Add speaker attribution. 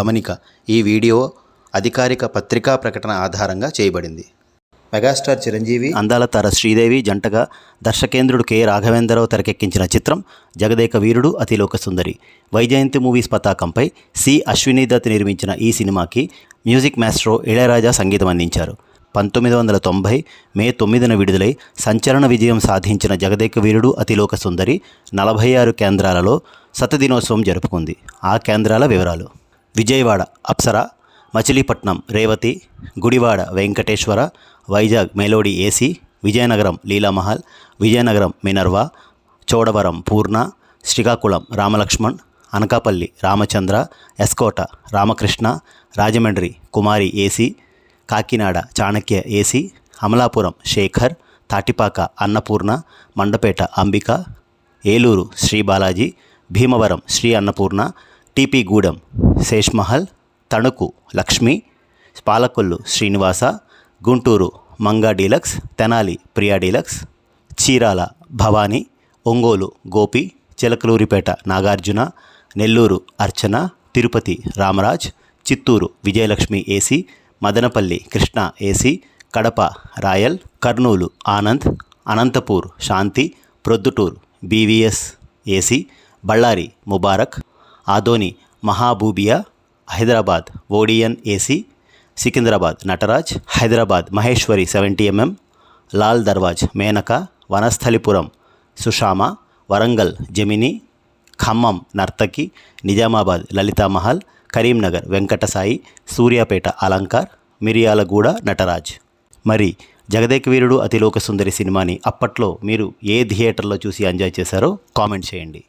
Speaker 1: గమనిక ఈ వీడియో అధికారిక పత్రికా ప్రకటన ఆధారంగా చేయబడింది. మెగాస్టార్ చిరంజీవి అందాల తార శ్రీదేవి జంటగా దర్శకేంద్రుడు కె. రాఘవేంద్రరావు తెరకెక్కించిన చిత్రం జగదేక వీరుడు అతిలోక సుందరి. వైజయంతి మూవీస్ పతాకంపై సి. అశ్విని దత్ నిర్మించిన ఈ సినిమాకి మ్యూజిక్ మాస్ట్రో ఇళయరాజా సంగీతం అందించారు. పంతొమ్మిది వందల తొంభై మే తొమ్మిదిన విడుదలై సంచలన విజయం సాధించిన జగదేక వీరుడు అతిలోక సుందరి నలభై ఆరు కేంద్రాలలో శతదినోత్సవం జరుపుకుంది. ఆ కేంద్రాల వివరాలు Vijayawada Apsara Machilipatnam Revathi Gudivada Venkateswara Vizag Melody AC Vizianagaram Leelamahal Vizianagaram Minerva Chodavaram Purna Srikakulam Ramalakshman Anakapalli Ramachandra S Kota Ramakrishna Rajahmundry Kumari AC Kakinada Chanakya AC Amalapuram Shekhar Tatipaka Annapurna Mandapeta Ambika Eluru Sri Balaji Bhimavaram Sri Annapurna TP Gudem Seshmahal Tanuku Lakshmi Palakollu Srinivasa Guntur Manga deluxe Tenali Priya deluxe Chirala Bhavani Ongole Gopi Chilakaluripet Nagarjuna Nellore Archana Tirupati Ramaraj Chittoor Vijayalakshmi AC Madanapalle Krishna AC Kadapa Royal Kurnool Anand Anantapur Shanti Proddatur BVS AC Bellary Mubarak Adoni Mahabubia Hyderabad Odeon AC Secunderabad Nataraj Hyderabad Maheshwari seventy MM Lal Darwaza Menaka Vanasthalipuram Sushama Warangal Gemini Khammam Nartaki Nizamabad Lalithamahal Karimnagar Venkatasai Suryapet Alankar Miryalaguda Nataraj. మరి జగదేక్ వీరుడు అతిలోక సుందరి సినిమాని అప్పట్లో మీరు ఏ థియేటర్లో చూసి enjoy చేశారో comment చేయండి.